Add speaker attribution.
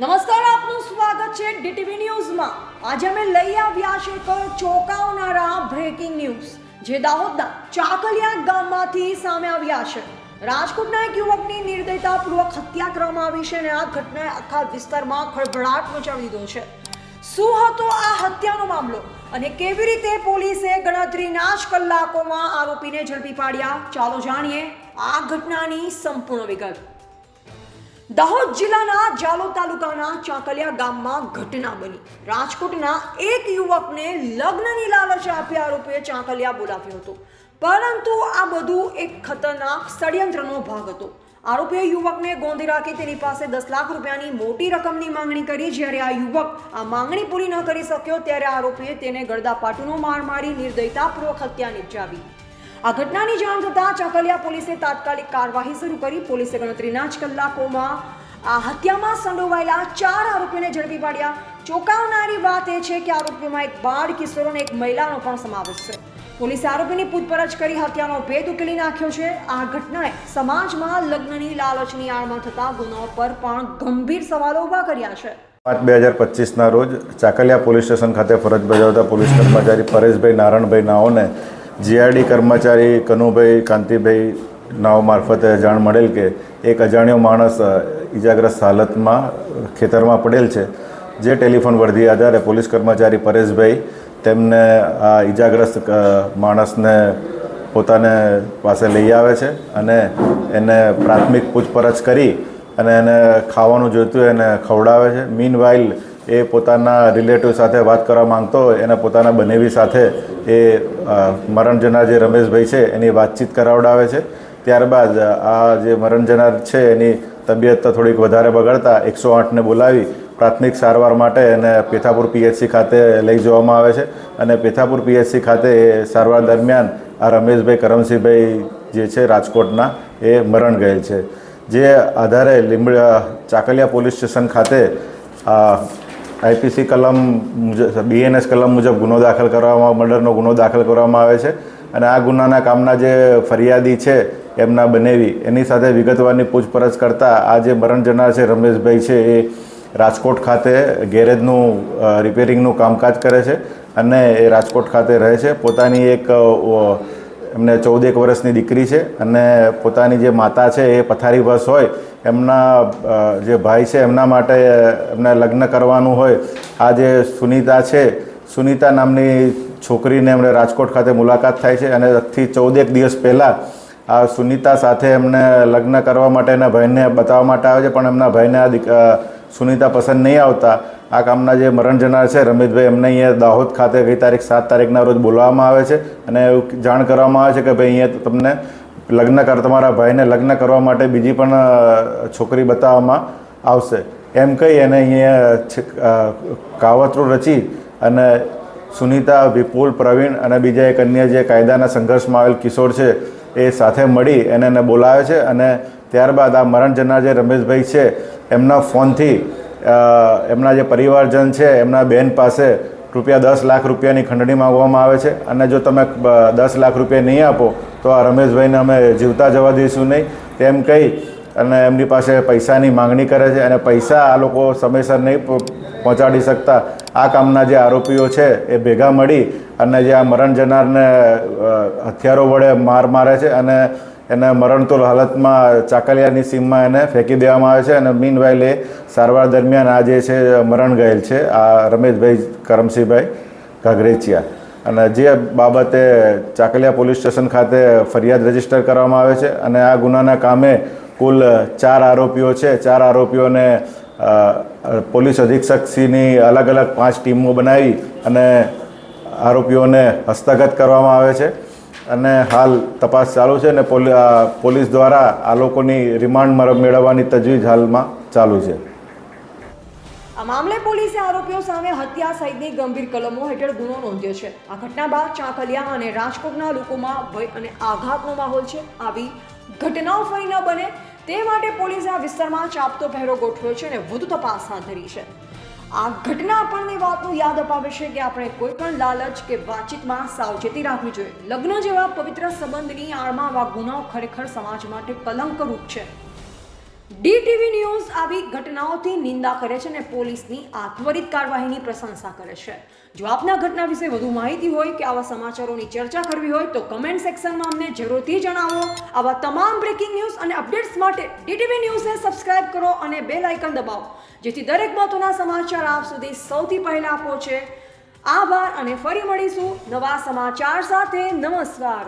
Speaker 1: નમસ્કાર, આપનું સ્વાગત છે ડીટીવી ન્યૂઝમાં. આજે અમે લઈ આવ્યા છે એક ચોંકાવનારા બ્રેકિંગ ન્યૂઝ જે દાહોદના ચાકલિયા ગામમાંથી સામે આવ્યા છે. રાજકોટના એક યુવકની નિર્દયતાપૂર્વક હત્યા કરવામાં આવી છે અને આ ઘટનાએ આખા વિસ્તારમાં ખળભળાટ મચાવી દીધો છે. શું હતો આ હત્યાનો મામલો અને કેવી રીતે પોલીસે ગણતરીના જ કલાકોમાં આરોપીને ઝડપી પાડ્યા? ચાલો જાણીએ આ ઘટનાની સંપૂર્ણ વિગત. દાહોદ જિલ્લાના જાલો તાલુકાના ચાંકલિયા ગામમાં ઘટના બની. રાજકોટના એક યુવકને લગ્નની લાલચ આપ્યા આરોપીએ ચાંકલિયા બોલાવ્યો હતો. પરંતુ આ બધું એક ખતરનાક ષડયંત્રનો ભાગ હતો. આરોપીએ યુવકને ગોંધી રાખી તેની પાસે દસ લાખ રૂપિયાની મોટી રકમની માંગણી કરી. જ્યારે આ યુવક આ માંગણી પૂરી ન કરી શક્યો, ત્યારે આરોપીએ તેને ગળદાપાટુનો માર મારી નિર્દયતાપૂર્વક હત્યા નિપજાવી. આ ઘટનાની જાણ થતાં ચાકલિયા પોલીસે તાત્કાલિક કાર્યવાહી શરૂ કરી. પોલીસે ગણતરીના જ કલાકોમાં આ હત્યામાં સંડોવાયેલા ચાર આરોપીઓને ઝડપી પાડ્યા. ચોંકાવનારી વાત એ છે કે આરોપીઓમાં એક બાળ કિશોર એક મહિલાનો પણ સમાવેશ છે. પોલીસે આરોપીની પૂછપરછ કરી હત્યાનો ભેદ ઉકેલી નાખ્યો છે. આ ઘટનાએ સમાજમાં લગ્નની લાલચની આડમાં થતા ગુનો પર પણ ગંભીર સવાલો ઊભા કર્યા છે.
Speaker 2: પાંચ બે હજાર પચીસના રોજ ચાકલિયા પોલીસ સ્ટેશન ખાતે ફરજ બજાવતા પોલીસ કર્મચારી પરેશભાઈ નારણભાઈ નાઓને જીઆરડી કર્મચારી કનુભાઈ, કાંતિભાઈ નાવ મારફતે જાણ મળેલ કે એક અજાણ્યો માણસ ઇજાગ્રસ્ત હાલતમાં ખેતરમાં પડેલ છે. જે ટેલિફોન વર્ધી આધારે પોલીસ કર્મચારી પરેશભાઈ તેમને આ ઈજાગ્રસ્ત માણસને પોતાને પાસે લઈ આવે છે અને એને પ્રાથમિક પૂછપરછ કરી અને એને ખાવાનું જોઈતું એને ખવડાવે છે. મીન વાઇલ એ પોતાના રિલેટિવ સાથે વાત કરવા માંગતો હોય, એને પોતાના બનેવી સાથે એ મરણજનાર મરણ જનાર જે રમેશભાઈ છે, એની વાતચીત કરાવડાવે છે. ત્યારબાદ આ જે મરણ જનાર છે, એની તબિયત થોડીક વધારે બગડતા, એકસો આઠને બોલાવી, પ્રાથમિક સારવાર માટે એને પેથાપુર પીએચસી ખાતે લઈ જવામાં આવે છે. અને પેથાપુર પીએચસી ખાતે એ સારવાર દરમિયાન આ રમેશભાઈ કરમસિંહભાઈ જે છે, રાજકોટના, એ મરણ ગયેલ છે. જે આધારે લીંબડ, ચાકલિયા પોલીસ સ્ટેશન ખાતે આઈપીસી કલમ મુજબ બીએનએસ કલમ મુજબ ગુનો દાખલ કરવામાં, મર્ડરનો ગુનો દાખલ કરવામાં આવે છે. અને આ ગુનાના કામના જે ફરિયાદી છે, એમના બનેવી, એની સાથે વિગતવારની પૂછપરછ કરતાં આ જે મરણ જનાર છે, રમેશભાઈ છે, એ રાજકોટ ખાતે ગેરેજનું રિપેરિંગનું કામકાજ કરે છે અને એ રાજકોટ ખાતે રહે છે. પોતાની એક એમને ચૌદેક વર્ષની દીકરી છે અને પોતાની જે માતા છે એ પથારી વસ હોય, એમના જે ભાઈ છે એમના માટે એમને લગ્ન કરવાનું હોય. આ જે સુનિતા છે, સુનીતા નામની છોકરીને એમણે રાજકોટ ખાતે મુલાકાત થાય છે અને આજથી ચૌદેક દિવસ પહેલાં આ સુનિતા સાથે એમને લગ્ન કરવા માટે એના ભાઈને બતાવવા માટે આવે છે. પણ એમના ભાઈને આ સુનીતા પસંદ નહીં આવતા. આ કામના જે મરણ જનાર છે રમેશભાઈ એમને અહીંયા દાહોદ ખાતે ગઈ તારીખ સાત તારીખના રોજ બોલાવવામાં આવે છે અને એવું જાણ કરવામાં આવે છે કે ભાઈ અહીંયા તમને લગ્ન કર તમારા ભાઈને લગ્ન કરવા માટે બીજી પણ છોકરી બતાવવામાં આવશે. એમ કહી અને અહીંયા અ, રચી અને સુનિતા વિપુલ પ્રવીણ અને બીજા એક અન્ય જે કાયદાના સંઘર્ષમાં આવેલ કિશોર છે એ સાથે મળી એને એને બોલાવે છે અને ત્યારબાદ આ મરણ જનાર જે રમેશભાઈ છે, એમના ફોનથી એમના જે પરિવારજન છે, એમના બેન પાસે રૂપિયા દસ લાખ રૂપિયાની ખંડણી માંગવામાં આવે છે. અને જો તમે દસ લાખ રૂપિયા નહીં આપો, તો આ રમેશભાઈને અમે જીવતા જવા દઈશું નહીં. તેમ કહી અને એમની પાસે પૈસાની માંગણી કરે છે અને પૈસા આ લોકો સમયસર નહીં પહોંચાડી શકતા. આ કામના જે આરોપીઓ છે, એ ભેગા મળી અને જે આ મરણ જનારને હથિયારો વડે માર મારે છે અને એને મરણતુલ હાલતમાં ચાકલિયાની સીમમાં એને ફેંકી દેવામાં આવે છે અને મીન એ સારવાર દરમિયાન આ જે છે, મરણ ગયેલ છે, આ રમેશભાઈ કરમસિંહભાઈ ઘાઘરેચિયા. અને જે બાબતે ચાકલિયા પોલીસ સ્ટેશન ખાતે ફરિયાદ રજિસ્ટર કરવામાં આવે છે અને આ ગુનાના કામે કુલ ચાર આરોપીઓ છે. ચાર આરોપીઓને પોલીસ અધિક્ષકશ્રીની અલગ અલગ પાંચ ટીમો બનાવી અને આરોપીઓને હસ્તગત કરવામાં આવે છે. અને હાલ તપાસ ચાલુ છે અને પોલીસ દ્વારા આ લોકોની રિમાન્ડ મેળવવાની તજવીજ હાલમાં ચાલુ છે.
Speaker 1: આ મામલે પોલીસે આરોપીઓ સામે હત્યા સહિતની ગંભીર કલમો હેઠળ ગુનો નોંધ્યો છે. આ ઘટના બાદ ચાંકલિયા અને રાજકોટના લોકોમાં ભય અને આઘાતનો માહોલ છે. આવી ઘટનાઓ ફરી ન બને તે માટે પોલીસે આ વિસ્તારમાં ચાપતો પહેરો ગોઠવ્યો છે અને વધુ તપાસ હાથ ધરી છે. આ ઘટના આપણને વાતનું યાદ અપાવે છે કે આપણે કોઈ પણ લાલચ કે વાતચીતમાં સાવચેતી રાખવી જોઈએ. લગ્ન જેવા પવિત્ર સંબંધની આડમાં આવા ગુનાઓ ખરેખર સમાજ માટે કલંકરૂપ છે. ડીટીવી ન્યૂઝ આવી ઘટનાઓથી નિંદા કરે છે અને પોલીસની આ ત્વરિત કાર્યવાહીની પ્રશંસા કરે છે. જો આપના ઘટના વિશે વધુ માહિતી હોય કે આવા સમાચારોની ચર્ચા કરવી હોય તો કમેન્ટ સેક્શનમાં અમને જરૂરથી જણાવો. આવા તમામ બ્રેકિંગ ન્યૂઝ અને અપડેટ્સ માટે ડીટીવી ન્યૂઝને સબસ્ક્રાઇબ કરો અને બેલ આઇકન દબાવો, જેથી દરેક મહત્વના સમાચાર આપ સુધી સૌથી પહેલાં પહોંચે. આભાર અને ફરી મળીશું નવા સમાચાર સાથે. નમસ્કાર.